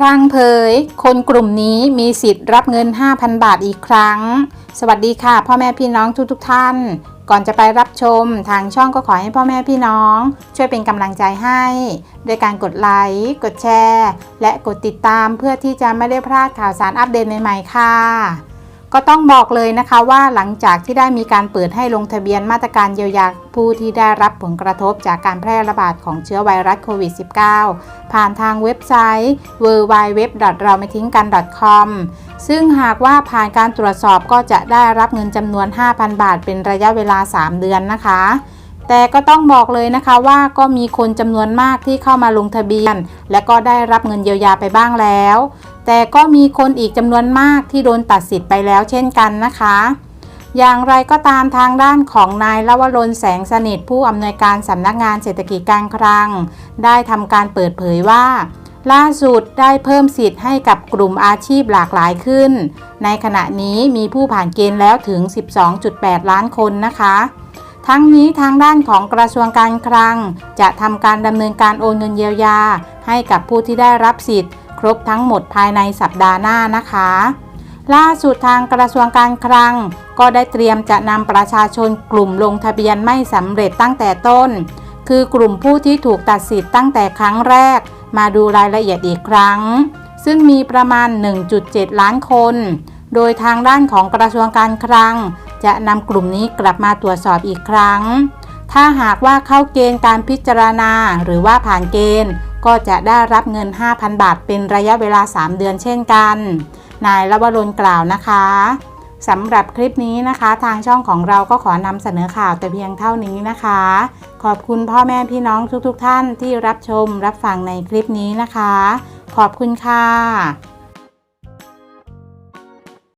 ครั้งเผย คนกลุ่มนี้มีสิทธิ์รับเงิน 5,000 บาทอีกครั้ง สวัสดีค่ะ พ่อแม่พี่น้องทุกๆทท่าน ก่อนจะไปรับชมทางช่องก็ขอให้พ่อแม่พี่น้อง ช่วยเป็นกำลังใจให้โดยการกดไลค์กดแชร์ และกดติดตามเพื่อที่จะไม่ได้พลาดข่าวสารอัปเดตใหม่ๆค่ะ ก็ต้องบอกเลยนะคะว่าหลังจากที่ได้มีการเปิดให้ลงทะเบียนมาตรการเยียวยาผู้ที่ได้รับผลกระทบจากการแพร่ระบาดของเชื้อไวรัสโควิด -19 ผ่านทางเว็บไซต์ w w w เราไม่ทิ้งกัน .com ซึ่งหากว่าผ่านการตรวจสอบก็จะได้รับเงินจำนวน 5,000 บาท เป็นระยะเวลา 3 เดือนนะคะ แต่ก็ต้องบอกเลยนะคะว่าก็มีคนจำนวนมากที่เข้ามาลงทะเบียน และก็ได้รับเงินเยียวยาไปบ้างแล้ว แต่ก็มีคนอีกจำนวนมากที่โดนตัดสิทธิ์ไปแล้วเช่นกันนะคะ อย่างไรก็ตามทางด้านของนายลวรนแสงสนิทผู้อำนวยการสำนักงานเศรษฐกิจการคลัง ได้ทำการเปิดเผยว่า ล่าสุดได้เพิ่มสิทธิ์ให้กับกลุ่มอาชีพหลากหลายขึ้น ในขณะนี้มีผู้ผ่านเกณฑ์แล้วถึง 12.8 ล้านคนนะคะทั้งนี้ทางด้านของกระทรวงการคลัง จะทำการดำเนินการโอนเงินเยียวยา ให้กับผู้ที่ได้รับสิทธิ์ ครบทั้งหมดภายในสัปดาห์หน้านะคะ ล่าสุดทางกระทรวงการคลัง ก็ได้เตรียมจะนำประชาชนกลุ่มลงทะเบียนไม่สำเร็จตั้งแต่ต้น คือกลุ่มผู้ที่ถูกตัดสิทธิ์ตั้งแต่ครั้งแรก มาดูรายละเอียดอีกครั้ง ซึ่งมีประมาณ 1.7 ล้านคน โดยทางด้านของกระทรวงการคลัง จะนำกลุ่มนี้กลับมาตรวจสอบอีกครั้งถ้าหากว่าเข้าเกณฑ์การพิจารณาหรือว่าผ่านเกณฑ์ ก็จะได้รับเงิน 5,000 บาท เป็นระยะเวลา 3 เดือนเช่นกัน นายลวรนกล่าวนะคะสำหรับคลิปนี้นะคะ ทางช่องของเราก็ขอนำเสนอข่าวแต่เพียงเท่านี้นะคะ ขอบคุณพ่อแม่พี่น้องทุกๆทท่านที่รับชมรับฟังในคลิปนี้นะคะ ขอบคุณค่ะ